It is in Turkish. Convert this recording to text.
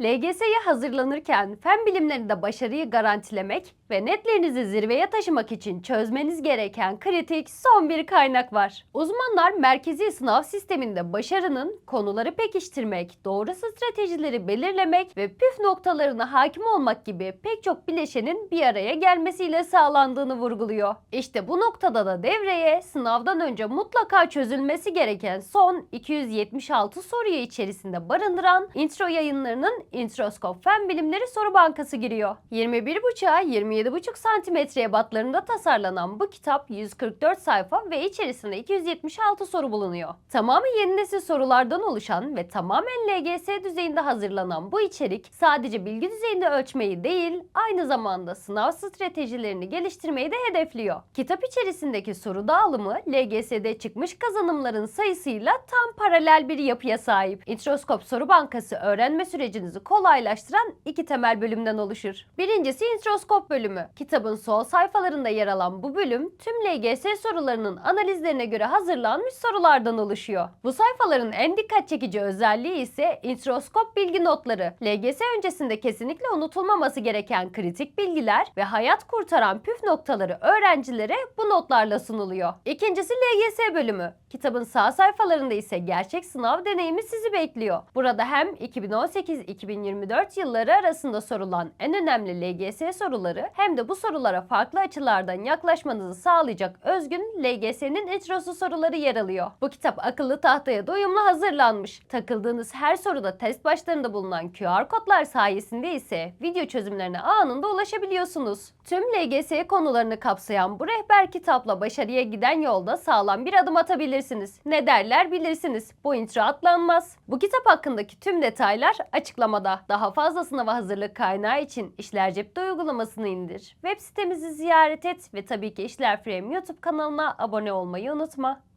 LGS'ye hazırlanırken fen bilimlerinde başarıyı garantilemek ve netlerinizi zirveye taşımak için çözmeniz gereken kritik son bir kaynak var. Uzmanlar merkezi sınav sisteminde başarının konuları pekiştirmek, doğru stratejileri belirlemek ve püf noktalarına hakim olmak gibi pek çok bileşenin bir araya gelmesiyle sağlandığını vurguluyor. İşte bu noktada da devreye sınavdan önce mutlaka çözülmesi gereken son 276 soruyu içerisinde barındıran intro yayınlarının Introskop Fen Bilimleri Soru Bankası giriyor. 21,5'a 27,5 santimetre ebatlarında tasarlanan bu kitap 144 sayfa ve içerisinde 276 soru bulunuyor. Tamamı yeni nesil sorulardan oluşan ve tamamen LGS düzeyinde hazırlanan bu içerik sadece bilgi düzeyinde ölçmeyi değil, aynı zamanda sınav stratejilerini geliştirmeyi de hedefliyor. Kitap içerisindeki soru dağılımı LGS'de çıkmış kazanımların sayısıyla tam paralel bir yapıya sahip. Introskop Soru Bankası öğrenme sürecinizi kolaylaştıran iki temel bölümden oluşur. Birincisi introskop bölümü. Kitabın sol sayfalarında yer alan bu bölüm tüm LGS sorularının analizlerine göre hazırlanmış sorulardan oluşuyor. Bu sayfaların en dikkat çekici özelliği ise introskop bilgi notları. LGS öncesinde kesinlikle unutulmaması gereken kritik bilgiler ve hayat kurtaran püf noktaları öğrencilere bu notlarla sunuluyor. İkincisi LGS bölümü. Kitabın sağ sayfalarında ise gerçek sınav deneyimi sizi bekliyor. Burada hem 2018-2024 yılları arasında sorulan en önemli LGS soruları hem de bu sorulara farklı açılardan yaklaşmanızı sağlayacak özgün LGS'nin introsu soruları yer alıyor. Bu kitap akıllı tahtaya doyumlu hazırlanmış. Takıldığınız her soruda test başlarında bulunan QR kodlar sayesinde ise video çözümlerine anında ulaşabiliyorsunuz. Tüm LGS konularını kapsayan bu rehber kitapla başarıya giden yolda sağlam bir adım atabilirsiniz. Ne derler bilirsiniz. Bu intro atlanmaz. Bu kitap hakkındaki tüm detaylar açıklamada. Daha fazla sınava hazırlık kaynağı için İşler Cepte uygulamasını indir. Web sitemizi ziyaret et ve tabii ki İşler Frame YouTube kanalına abone olmayı unutma.